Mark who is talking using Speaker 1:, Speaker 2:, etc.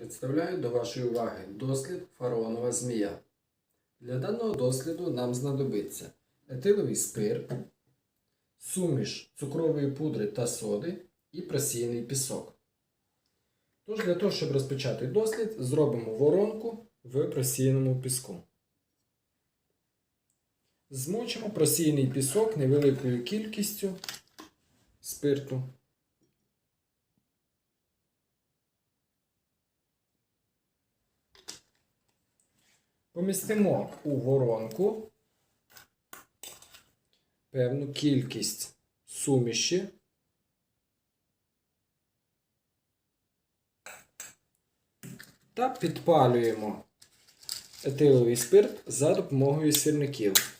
Speaker 1: Представляю до вашої уваги дослід фараонова змія. Для даного досліду нам знадобиться етиловий спирт, суміш цукрової пудри та соди і просіяний пісок. Тож для того, щоб розпочати дослід, зробимо воронку в просіяному піску. Змочимо просіяний пісок невеликою кількістю спирту. Помістимо у воронку певну кількість суміші. Та підпалюємо етиловий спирт за допомогою сірників.